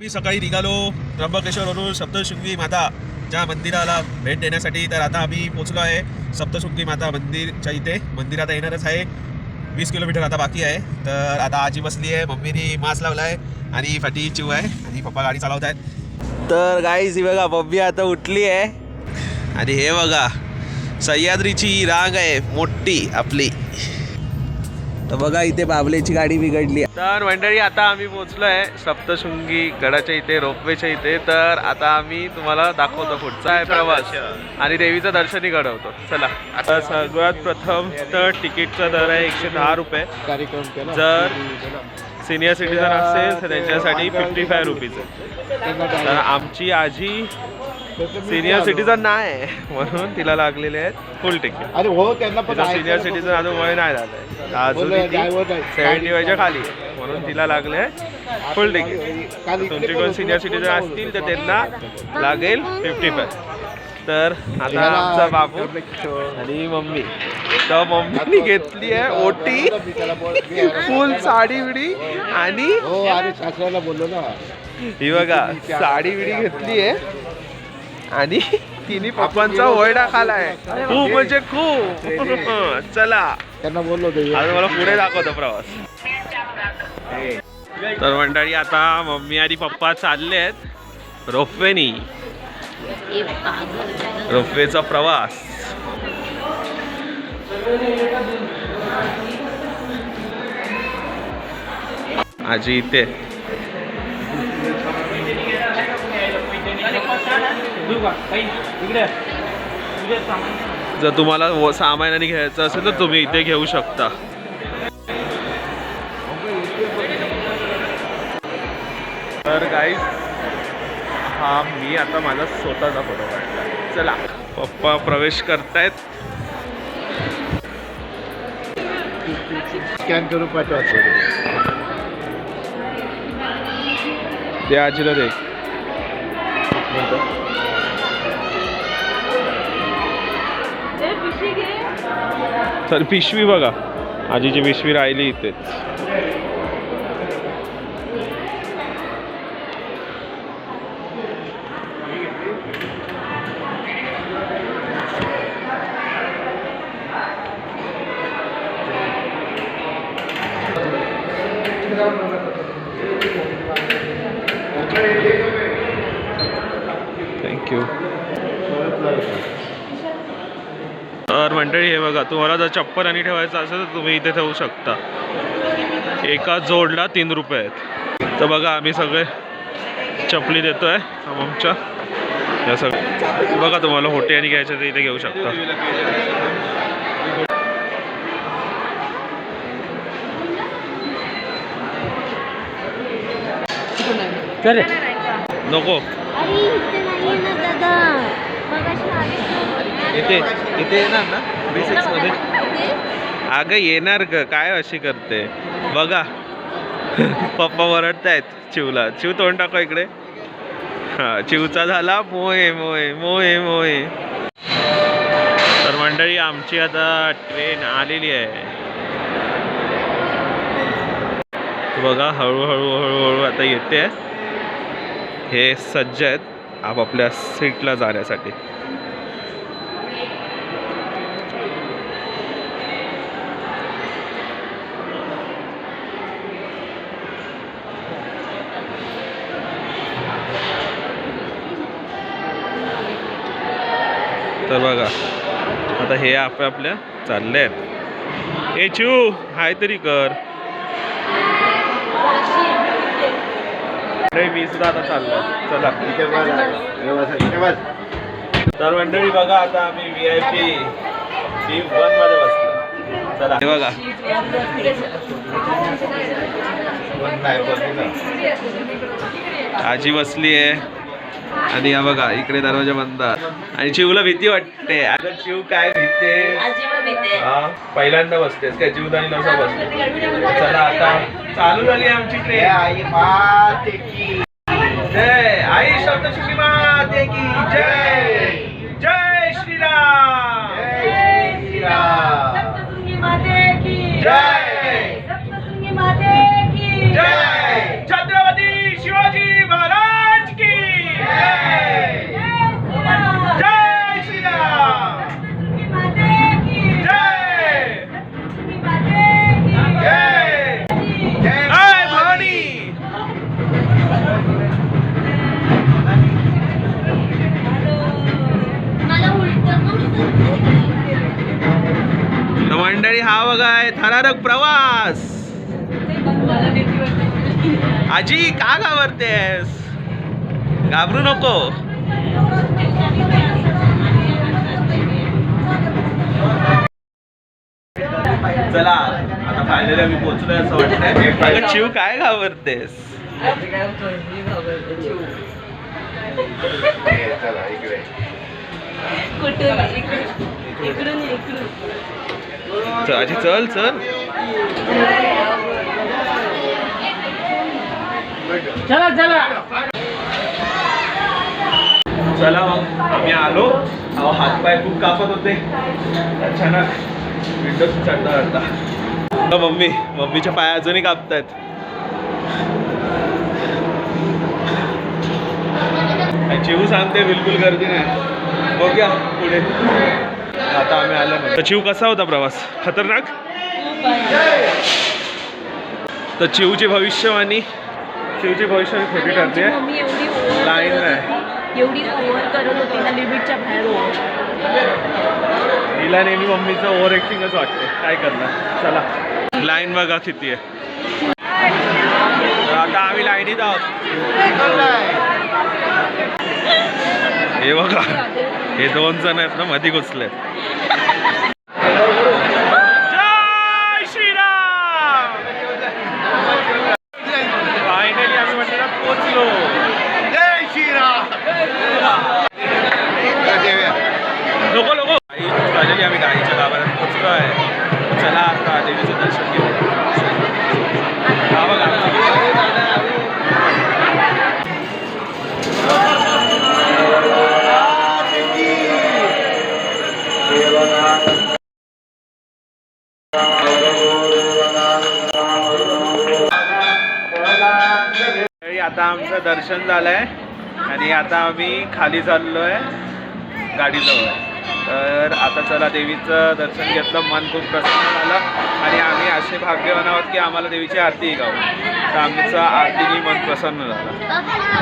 मी सकाळी निघालो त्र्यंबकेश्वरवरून सप्तशृंगी माता ज्या मंदिराला भेट देण्यासाठी. तर आता आम्ही पोचलो आहे सप्तशृंगी माता मंदिरच्या इथे. मंदिर आता येणारच आहे. वीस किलोमीटर आता बाकी आहे. तर आता आजी बसली आहे मम्मीने मास्क लावला आहे आणि फाटी चिव आहे आणि पप्पा गाडी चालवत आहेत तर गाईज ही बघा मम्मी आता उठली आहे. आणि हे बघा सह्याद्रीची रांग आहे मोठी आपली. तर बघा इथे बाबलेची गाडी बिघडली. तर मंडळी आता आम्ही पोहोचलो आहे सप्तशृंगी गडाच्या इथे रोपवेच्या इथे. तर आता आम्ही तुम्हाला दाखवतो पुढचा आहे प्रवास. आणि देवीचं दर्शनही घडवतो चला. आता सगळ्यात प्रथम तर तिकीटचा दर आहे एकशे दहा रुपये. कार्यक्रम केला. जर सिनियर सिटीजन असेल तर त्यांच्यासाठी फिफ्टी फाय रुपीज आहे. तर आमची आजी सिनियर सिटीजन नाही म्हणून तिला लागलेले आहेत फुल तिकीट अरे हो त्यांना पण तिचा सिनियर सिटीजन अजून वय नाही झालंय अजून सेव्हन्टी वयच्या खाली आहे. म्हणून तिला लागले फुल तिकीट तुमचे कोण सिनियर सिटीजन असतील? तर त्यांना लागेल फिफ्टी फाय तर आता आमचा बाबू आणि मम्मी. तर मम्मीने घेतली आहे ओटी फुल साडी बिडी आणि हो अरे सासऱ्याला बोललो ना. ही बघा साडी बिडी घेतली आहे. आणि तिने पप्पांचा वयडा खालाय. खूप म्हणजे खूप. चला. त्यांना बोललो आता मला पुढे दाखवतो प्रवास. तर मंडळी आता मम्मी आणि पप्पा चालले आहेत रोपवेनी. रोपवेचा प्रवास. आजी इथे. जर तुम्हाला व- सामानाने घ्यायचं असेल तर तुम्ही इथे घेऊ शकता. तर गाईज हा मी आता माझा स्वतःचा फोटो काढला. चला. पप्पा प्रवेश करतायत. स्कॅन करून पाठवा. ते आजीला दे. तर पिशवी बघा. आजीची पिशवी राहिली इथेच थँक्यू तर मंडळी हे बघा तुम्हाला जर चप्पल आणि ठेवायचं असेल तर तुम्ही इथे ठेवू शकता. एका जोडला तीन रुपये आहेत. तर बघा आम्ही सगळे चपली देतोय आमच्या. या सगळं बघा तुम्हाला होटे आणि घ्यायचे तर इथे घेऊ शकता. नको. अरे इथे इथे येणार ना? बेसिक्समध्ये इथे? अगं येणार ग. काय अशी करते? बघा. पप्पा वरडतायत चिवला. चिव तोंड टाको इकडे. हा चिवचा झाला. मोये मोये मोये मोये तर मंडळी आमची आता ट्रेन आलेली आहे. बघा हळूहळू हळूहळू आता येते. हे सज्ज आहेत आपापल्या सीटला जाण्यासाठी तर बघा आता हे आपापल्या चालले आहेत. ए चू हाय तरी कर. नाही मी सुद्धा आता चाललो. चला. तर मंडळी बघा आता आम्ही व्ही आय पी बी वनमध्ये बसलो. चला. हे बघा. आजी बसली आहे आणि हा बघा इकडे दरवाजा बंद आणि चिवला भीती वाटते. अगं चिव काय भीते हा पहिल्यांदा बसतेस काय? जीवदानी नसा बसते चला आता चालू झाली आमची ट्रेन आई माते की. जय आई माते की. जय जय श्रीराम. जय श्रीराम. आहे थरारक प्रवास. आजी का घाबरतेस? घाबरू नको. चला आता फायनली आम्ही पोहोचलोय असं वाटतंय. अगं शिव काय घाबरतेस? चला इकडे. कुठून? इकडून इकडून चल, आजी चल चल. चला चला. चला मग आम्ही आलो. अहो हातपाय खूप कापत होते. अचानक विंडो चढता चढता मम्मी मम्मीच्या पाय अजूनही कापतायत. चिऊ सांगते बिलकुल गर्दी नाही. बघूया पुढे. आता आम्ही आलो तर चिऊ कसा होता प्रवास? खतरनाक? तर चिऊची भविष्यवाणी चिऊची भविष्यवाणी खोटी ठरते लाईन नाही. होती. एवढी ओव्हर करत होती ना लिमिटच्या बाहेर ओव्हर. हिला नेहमी मम्मीचं ओव्हर ॲक्टिंगच वाटते. काय करणार? चला. लाईन बघा किती आहे. आता आम्ही लाईनीत आहोत. हे बघा हे दोन जण आहेत ना मध्ये घुसले फायनली आम्ही जय श्रीराम! नको नको. फायनली आम्ही गाडीच्या गावाला पोचलो आहे चला आता देवीचं दर्शन घेऊ आता आमचं दर्शन झालं आहे आणि आता आम्ही खाली चाललो आहे गाडीजवळ. तर आता चला देवीचं दर्शन घेतलं मन खूप प्रसन्न झालं आणि आम्ही असे भाग्यवान आहोत की आम्हाला देवीची आरती गावं तर आमचं आरतीने मन प्रसन्न झालं.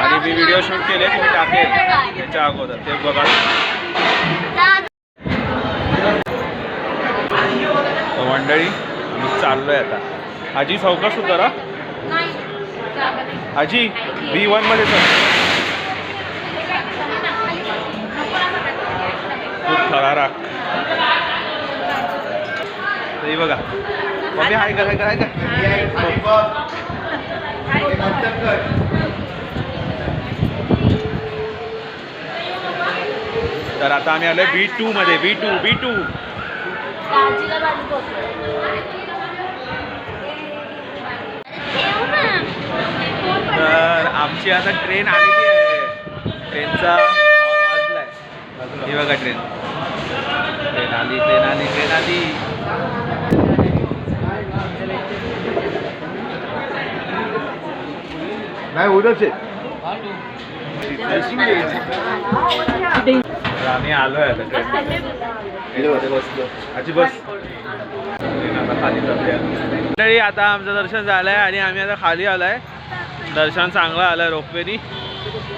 आणि मी व्हिडिओ शूट केले की मी टाकेल त्याच्या अगोदर. ते बघा. मंडळी चाललो चाललोय आता. आजी चौकस रा आजी बी वनमध्ये खूप थराराक. हे बघा. मम्मी हाय कराय कराय का तर आता आम्ही आलोय बी टू मध्ये. बी टू बी टू तर आमची आता ट्रेन आलेली आहे. ट्रेनचा ही बघा ट्रेन. ट्रेन आली ट्रेन आली ट्रेन आली. नाही उद्याच आहे आम्ही आलोय आता ट्रेन ट्रेनमध्ये बसलो आजी बस. ट्रेन आता खाली जाते आता आमचं दर्शन झालंय आणि आम्ही आता खाली आलोय. दर्शन चांगलं आलंय रोपवेनी.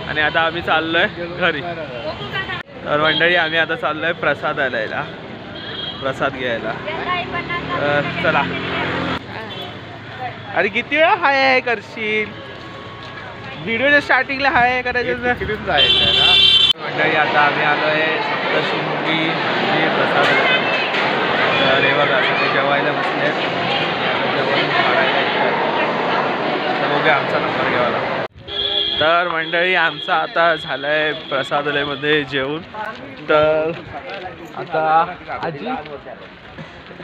आणि आता आम्ही चाललोय घरी. तर मंडळी आम्ही आता चाललोय प्रसाद आलायला प्रसाद घ्यायला. तर चला. अरे किती वेळा हाय हाय करशील? व्हिडिओच्या स्टार्टिंगला हाय हाय करायचं मंडळी आता आम्ही आलो आहे सप्तशृंगी मंदिर प्रसाद. तर हे बघा सगळे जेवायला बसले जेवण काढायला तर बघूया आमचा नंबर घ्यावा तर मंडळी आमचा आता झालं आहे प्रसादालयमध्ये जेवण तर आता आजी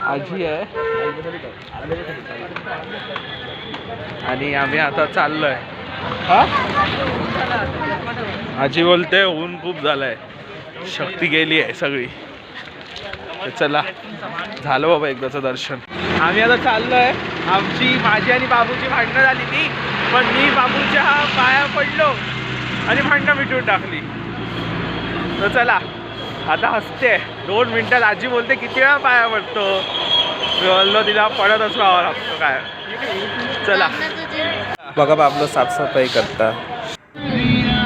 आजी आहे. आणि आम्ही आता चाललो आहे आजी बोलते ऊन खूप झालं आहे शक्ती गेली आहे सगळी. तर चला झालं बाबा एकदाचं दर्शन. आम्ही आता चाललोय. आमची माझी आणि बाबूची भांडणं झाली ती पण मी बाबूच्या पाया पडलो आणि भांडणं मिटून टाकली. तर चला आता हसते. दोन मिनिटात आजी बोलते किती वेळा पाया पडतो? बोललो तिला पडतच राहावं लागतो काय? चला. बघा बाबलो साफसफाई करता.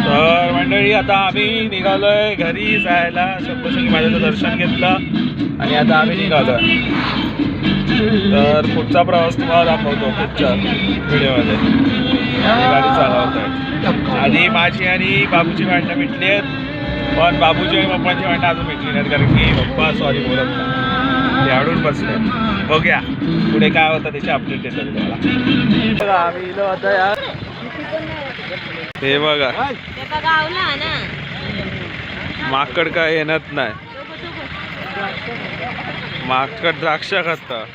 तर मंडळी आता आम्ही निघालोय घरी जायला. सप्तशृंगी माझ्याचं दर्शन घेतलं. आणि आता आम्ही निघालोय. तर पुढचा प्रवास तुम्हाला दाखवतो पुढच्या व्हिडिओमध्ये. गाडी चालवत आधी माझी आणि बाबूची भांडणं मिटली आहेत. पण बाबूची आणि पप्पांची भांडणं अजून मिटली नाहीत कारण की पप्पा सॉरी बोलत नाही. ते अडून बसले. बघूया पुढे काय होतं त्याची अपडेट देतो तुम्हाला. आम्ही इलो आता यार हे बघा. माकड काय येणत नाही. मागकट द्राक्ष खाता.